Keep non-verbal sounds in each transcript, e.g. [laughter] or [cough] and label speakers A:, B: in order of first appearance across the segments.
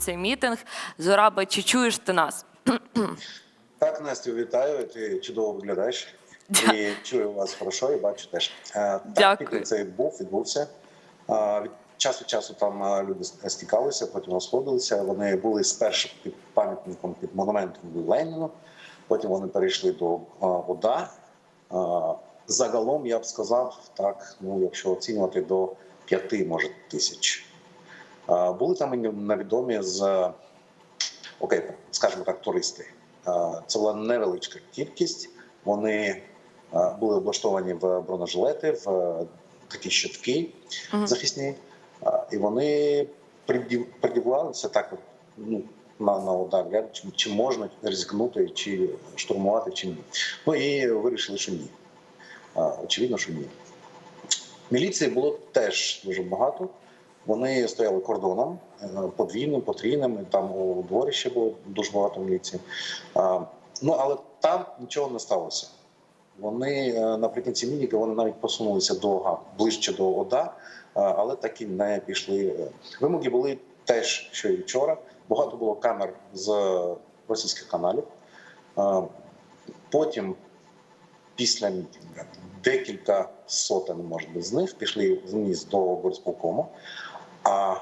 A: цей мітинг. Зораби, чи чуєш ти нас?
B: Так, Настю, вітаю. Ти чудово виглядаєш. І чую вас хорошо, і бачу теж. Е, Так,
A: Дякую.
B: цей був, відбувся. Е, Від часу від часу там е, люди стікалися, потім розходилися. Вони були спершу під пам'ятником під монументом Леніну, потім вони перейшли до е, ОДА. Е, Загалом я б сказав, так, ну якщо оцінювати до п'яти, може, тисяч. Були там невідомі з окей, скажімо так, туристи. Це була невеличка кількість. Вони були облаштовані в бронежилети, в е, такі щитки
A: Мгм.
B: захисні, і вони придів- так, ну, на, на удар, чи, чи можна ризикнути, чи штурмувати, чи ні. Ну і вирішили, що ні. Очевидно, що ні. Міліції було теж дуже багато. Вони стояли кордоном е, подвійним, потрійним. Там у дворі ще було дуже багато міліції. Ну але там нічого не сталося. Вони е, наприкінці мітингу вони навіть посунулися до га- ближче до ОДА, але так і не пішли. Вимоги були теж, що і вчора. Багато було камер з російських каналів. Потім, після мітингу, декілька сотень, може з них пішли вниз до горисполкому. А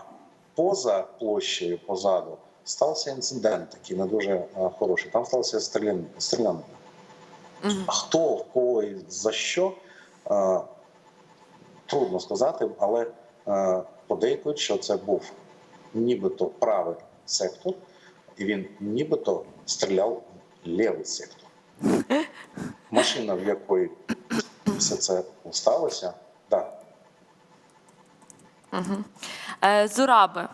B: поза площею, позаду, стався інцидент, такий не дуже е, хороший. Там сталося стрілянина. А хто в кого і за що? е, Трудно сказати, але е, подейкують, що це був нібито правий сектор, і він нібито стріляв в лівий сектор. [laughs] Машина, в якої все це сталося, да,
A: Е, Зораби.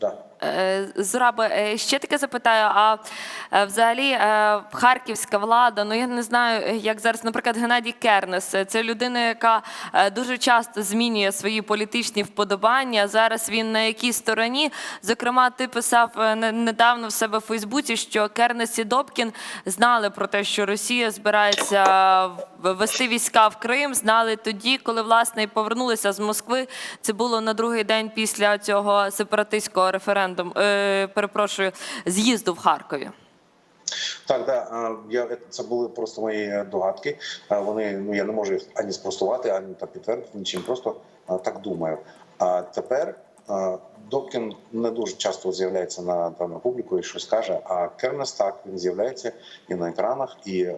B: да.
A: Е, Зораби, е, ще таке запитаю. А е, взагалі харківська влада, ну я не знаю, як зараз, наприклад, Геннадій Кернес, це людина, яка дуже часто змінює свої політичні вподобання. Зараз він на якій стороні. Зокрема, ти писав недавно в себе в Фейсбуці, що Кернес і Добкін знали про те, що Росія збирається в- ввести війська в Крим. Знали тоді, коли власне і повернулися з Москви. Це було на другий день після цього сепаратистського референдуму. Е, перепрошую, з'їзду в Харкові.
B: Так, да, я це були просто мої догадки. Вони ну я не можу їх ані спростувати, ані та підтвердити нічим. Просто так думаю. А тепер Добкін не дуже часто з'являється на дану публіку і щось каже. А Кернес так він з'являється і на екранах, і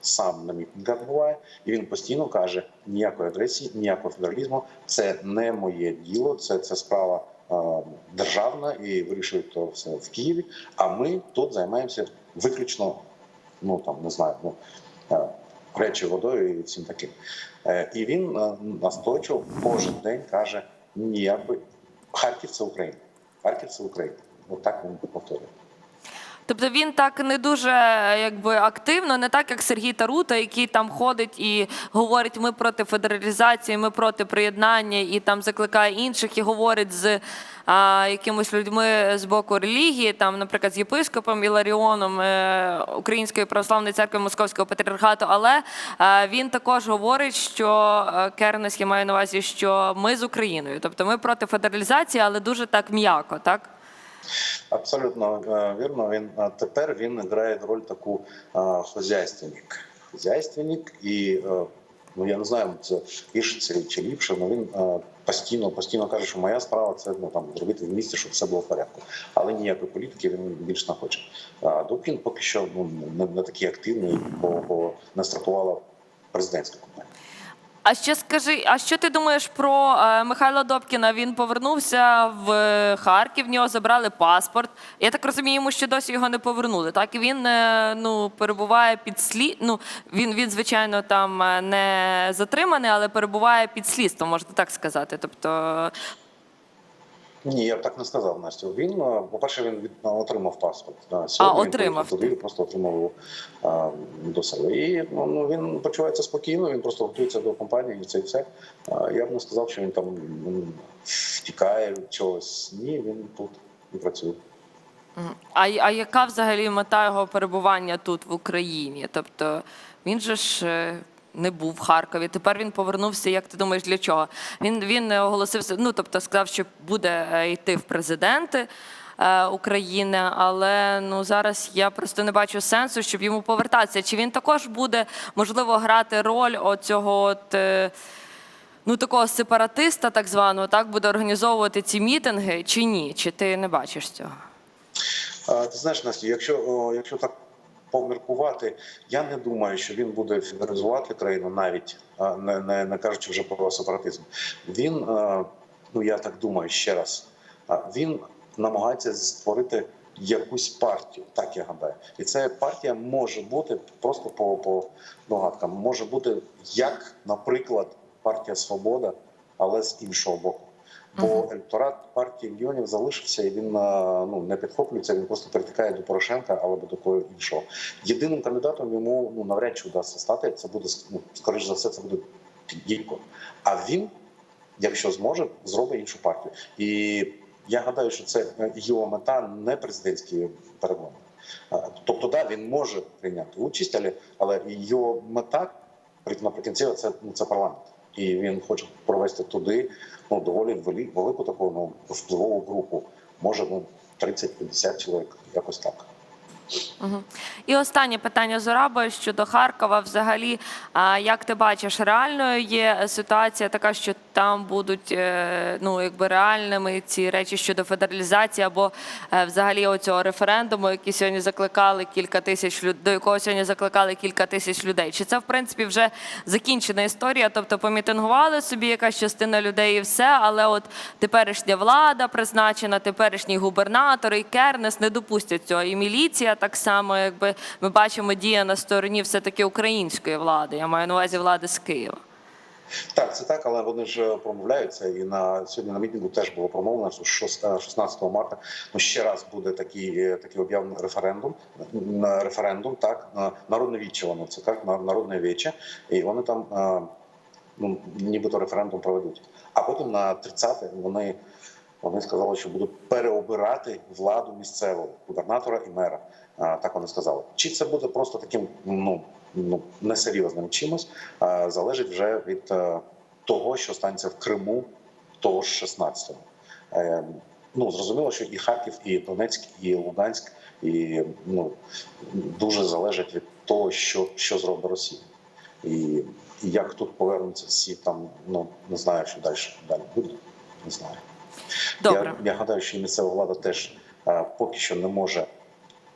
B: сам на мітингах буває. І він постійно каже: ніякої агресії, ніякого федералізму. Це не моє діло, це, це справа. Е, Державна і вирішують то все в Києві. А ми тут займаємося виключно, ну там не знаю, ну е, речі водою і всім таким. Е, І він настойчиво кожен день каже: ніякої Харків це Україна. Харків це Україна. Отак він повторює.
A: Тобто він так не дуже якби активно, не так як Сергій Тарута, який там ходить і говорить: ми проти федералізації, ми проти приєднання, і там закликає інших і говорить з а, якимось людьми з боку релігії, там, наприклад, з єпископом Іларіоном е, Української православної церкви Московського патріархату. Але е, він також говорить, що е, Кернес, я маю на увазі, що ми з Україною, тобто ми проти федералізації, але дуже так м'яко, так?
B: Абсолютно е, вірно. Він тепер він грає роль таку хозяйственник. Хозяйственник і е, ну я не знаю, це гірше чи ліпше, але він е, постійно постійно каже, що моя справа це ну там зробити в місті, щоб все було в порядку. Але ніякої політики він більш не хоче. А Добкін поки що ну не, не такий активний, бо, бо не стартувала президентська кампанія.
A: А ще скажи, а що ти думаєш про е, Михайла Добкіна? Він повернувся в е, Харків, в нього забрали паспорт. Я так розумію, йому ще досі його не повернули. Так і він е, ну перебуває під слід. Ну він, він звичайно там е, не затриманий, але перебуває під слідством, можна так сказати. Тобто,
B: Ні, я б так не сказав, Настю. Він, е, по-перше, він від- отримав паспорт. Да. Сьогодні він
A: отримав.
B: поїхав Туди просто отримав його а, до себе. І ну, ну, він почувається спокійно, він просто готується до компанії, і це і все. А, я б не сказав, що він там втікає від чогось. Ні, він тут і працює.
A: а, а яка взагалі мета його перебування тут в Україні? Тобто він же ж. Е, Не був в Харкові. Тепер він повернувся. Як ти думаєш, для чого? Він він оголосив, ну тобто сказав, що буде е, йти в президенти. е, України, але ну зараз я просто не бачу сенсу, щоб йому повертатися. Чи він також буде можливо грати роль оцього от. е, Ну, такого сепаратиста, так званого, так буде організовувати ці мітинги, чи ні? Чи ти не бачиш цього?
B: А, Ти знаєш, Настя, якщо, якщо так поміркувати, я не думаю, що він буде федералізувати країну навіть не, не, не кажучи вже про сепаратизм. Він, е, ну я так думаю, ще раз, він намагається створити якусь партію, так я гадаю. І ця партія може бути просто по, по догадкам, може бути як, наприклад, партія Свобода, але з іншого боку. Бо електорат партії регіонів залишився і він е, ну не підхоплюється. Він просто перетикає до Порошенка або до кого іншого. Єдиним кандидатом йому ну навряд чи вдасться стати. Це буде ну, скоріш за все, це буде Дідько. А він, якщо зможе, зробить іншу партію. І я гадаю, що це його мета не президентські перемоги. Тобто, да, він може прийняти участь, але але його мета наприкінці це, ну, це парламент. І він хоче провести туди ну, доволі велику таку ну, впливову групу. Може, ну, 30-50 чоловік, якось так.
A: Угу. І останнє питання Зораба щодо Харкова. Взагалі, як ти бачиш, реальною є ситуація така, що там будуть е, ну якби реальними ці речі щодо федералізації або е, взагалі оцього референдуму, який сьогодні закликали кілька тисяч до якого сьогодні закликали кілька тисяч людей. Чи це в принципі вже закінчена історія? Тобто помітингували собі якась частина людей і все, але от теперішня влада призначена, теперішній губернатор і Кернес не допустять цього. І міліція так само, якби ми бачимо, діє на стороні все таки української влади. Я маю на увазі влади з Києва.
B: Так, це так, але вони ж промовляються. І на сьогодні на мітингу теж було промовлено, що шост- 16 марта ну ще раз буде такий, е, такий об'явлений референдум. Референдум, так на народне віче воно це так, на- народне віче, і вони там е, ну нібито референдум проведуть. А потім на 30 вони. Вони сказали, що будуть переобирати владу місцеву губернатора і мера. Так вони сказали. Чи це буде просто таким ну, ну несерйозним чимось, залежить вже від е, того, що станеться в Криму того ж 16-го. Е, Ну зрозуміло, що і Харків, і Донецьк, і Луганськ, і ну дуже залежить від того, що, що зробить Росія, і, і як тут повернуться всі там. Ну не знаю, що далі далі буде. Не знаю.
A: Добре.
B: Я, я гадаю, що місцева влада теж е, поки що не може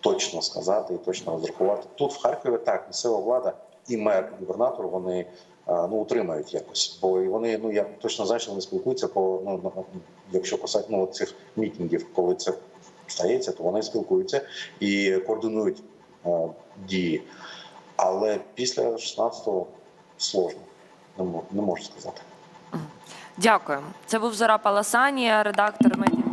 B: точно сказати і точно розрахувати. Тут в Харкові так місцева влада і мер, і губернатор вони е, ну утримають якось, бо і вони ну я точно знаю, що вони спілкуються по ну якщо касати ну, цих мітингів, коли це стається, то вони спілкуються і координують е, дії. Але після 16-го сложно, не можу сказати.
A: Дякую. Це був зора Паласанія, редактор медіа.